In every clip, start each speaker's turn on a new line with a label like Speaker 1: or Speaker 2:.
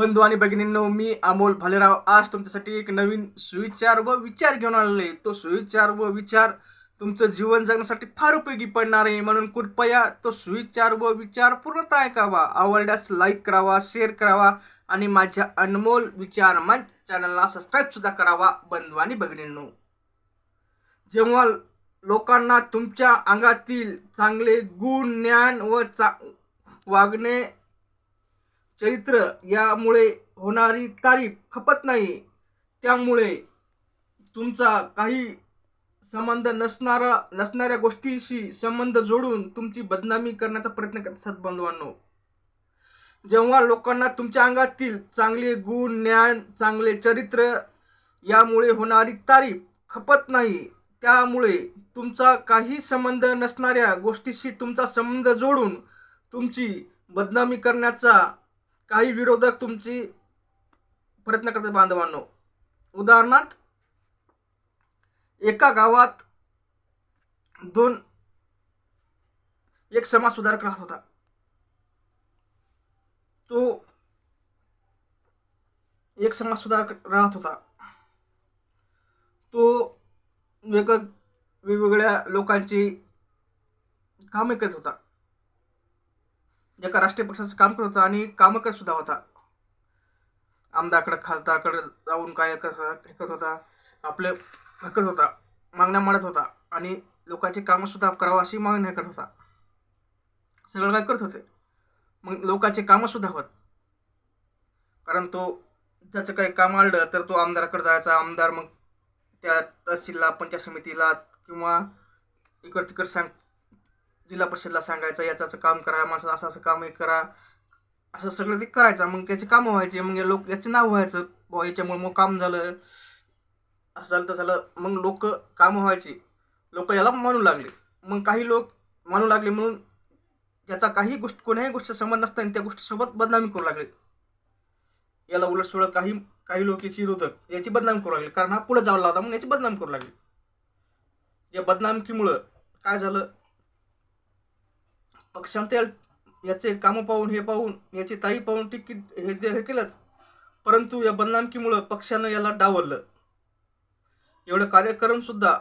Speaker 1: बंधू आणि भगिनींनो मी अमोल भालेराव. आज तुमच्यासाठी एक नवीन सुविचार व विचार घेऊन आलेलो आहे. तो सुविचार व विचार तुमचं जीवन जगण्यासाठी फार उपयोगी पडणार आहे. म्हणून कृपया तो सुविचार व विचार पूर्णतः ऐकावा. आवडल्यास लाईक करावा शेअर करावा आणि माझ्या अनमोल विचार मंच चॅनलला सबस्क्राईब सुद्धा करावा बंधू आणि भगिनींनो. जेव्हा लोकांना तुमच्या अंगातील चांगले गुण ज्ञान व चा वागणे चरित्र यामुळे होणारी तारीफ खपत नाही. त्यामुळे तुमचा काही संबंध नसणारा नसणाऱ्या गोष्टीशी संबंध जोडून तुमची बदनामी करण्याचा प्रयत्न करतात बंधवांनो जेव्हा लोकांना तुमच्या अंगातील चांगले गुण ज्ञान चांगले चरित्र यामुळे होणारी तारीफ खपत नाही त्यामुळे तुमचा काही संबंध नसणाऱ्या गोष्टीशी तुमचा संबंध जोडून तुमची बदनामी करण्याचा काही विरोधक तुमची प्रयत्न करतात बांधवांनो. उदाहरणार्थ एका गावात दोन एक समाज सुधारक राहत होता. तो एक समाज सुधारक राहत होता. तो वेग वेगवेगळ्या लोकांची कामे करत होता. एका राष्ट्रीय पक्षाचं काम करत होता आणि कामकर सुद्धा होता. आमदारकडे खासदारकडे जाऊन काय करत होता हे करत होता आपले करत होता मागण्या मांडत होता आणि लोकांची कामं सुद्धा करावं अशी मागणी करत होता. सगळं काय करत होते. मग लोकांचे कामं सुद्धा होत. कारण तो त्याचं काही काम आलं तर तो आमदाराकडे जायचा. आमदार मग त्या तहसीलला पंचायत समितीला किंवा इकड तिकड सांग जिल्हा परिषदला सांगायचं याचं काम करा माझं असं असं काम हे करा. असं सगळं ते करायचं मग त्याचे कामं व्हायचे मग या लोक याचे नाव व्हायचं. बुवा याच्यामुळे मग काम झालं. असं झालं तर झालं. मग लोक कामं व्हायची. लोक याला मानू लागले. मग काही लोक मानू लागले म्हणून त्याचा काही गोष्ट कोण्याही गोष्टी संबंध नसताना त्या गोष्टीसोबत बदनामी करू लागले. याला उलट सुलट काही काही लोक याची विरोधक याची बदनामी करू लागले. कारण हा पुढे जावं होता मग याची बदनामी करू लागली. या बदनामकीमुळं काय झालं? पक्षांतर याचे कामं पाहून हे पाहून याची ताई पाहून तिकीट हे हे केलंच. परंतु या बदनामकीमुळं पक्षानं याला डावललं. एवढं कार्यक्रम सुद्धा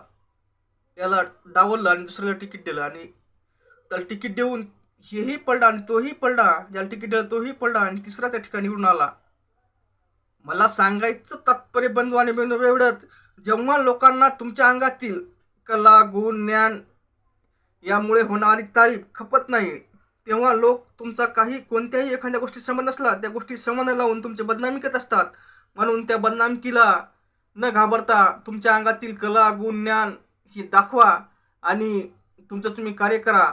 Speaker 1: याला डावललं आणि दुसऱ्याला तिकीट दिलं. आणि त्याला तिकीट देऊन हेही पडला आणि तोही पडला ज्याला तिकीट दिलं तोही पडला आणि तिसरा त्या ठिकाणी उडून आला. मला सांगायचं तात्पर्य बंधू आणि बंधू एवढंच. जेव्हा लोकांना तुमच्या अंगातील कला गुण ज्ञान यामुळे होणारी तारीफ खपत नाही. तेव्हा लोक तुमचा काही कोणत्याही एखाद्या गोष्टी संबंध नसला त्या गोष्टी संबंध लावून तुमची बदनामी करत असतात. म्हणून त्या बदनामकीला न घाबरता तुमच्या अंगातील कला गुण ज्ञान ही दाखवा आणि तुमचं तुम्ही कार्य करा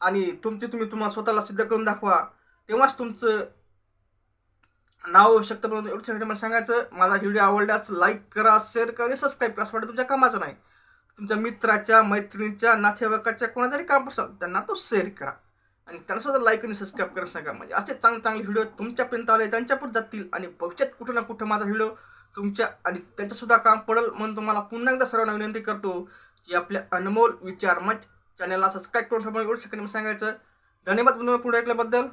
Speaker 1: आणि तुमचे तुम्ही तुम्हाला स्वतःला सिद्ध करून दाखवा. तेव्हाच तुमचं नाव आवश्यकता एवढं मला सांगायचं. माझा व्हिडिओ आवडल्यास लाईक करा शेअर करा आणि सबस्क्राईब करा. असं वाटतं तुमच्या कामाचं नाही. तुमच्या मित्राच्या मैत्रिणीच्या नातेवाईकाच्या कोणातरी काम असाल त्यांना तो शेअर करा. आणि त्यांना सुद्धा लाईक आणि सबस्क्राईब करा सांगा. म्हणजे असे चांगले चांगले व्हिडिओ तुमच्यापर्यंत आले त्यांच्यापर्यंत जातील आणि भविष्यात कुठं ना कुठं माझा व्हिडिओ तुमच्या आणि त्यांच्यासुद्धा काम पडेल म्हणून तुम्हाला पुन्हा एकदा सर्वांना विनंती करतो की आपल्या अनमोल विचार मच चॅनलला सबस्क्राईब करून करू एवढं सेकंड सांगायचं. धन्यवाद पुन्हा पुढे ऐकल्याबद्दल.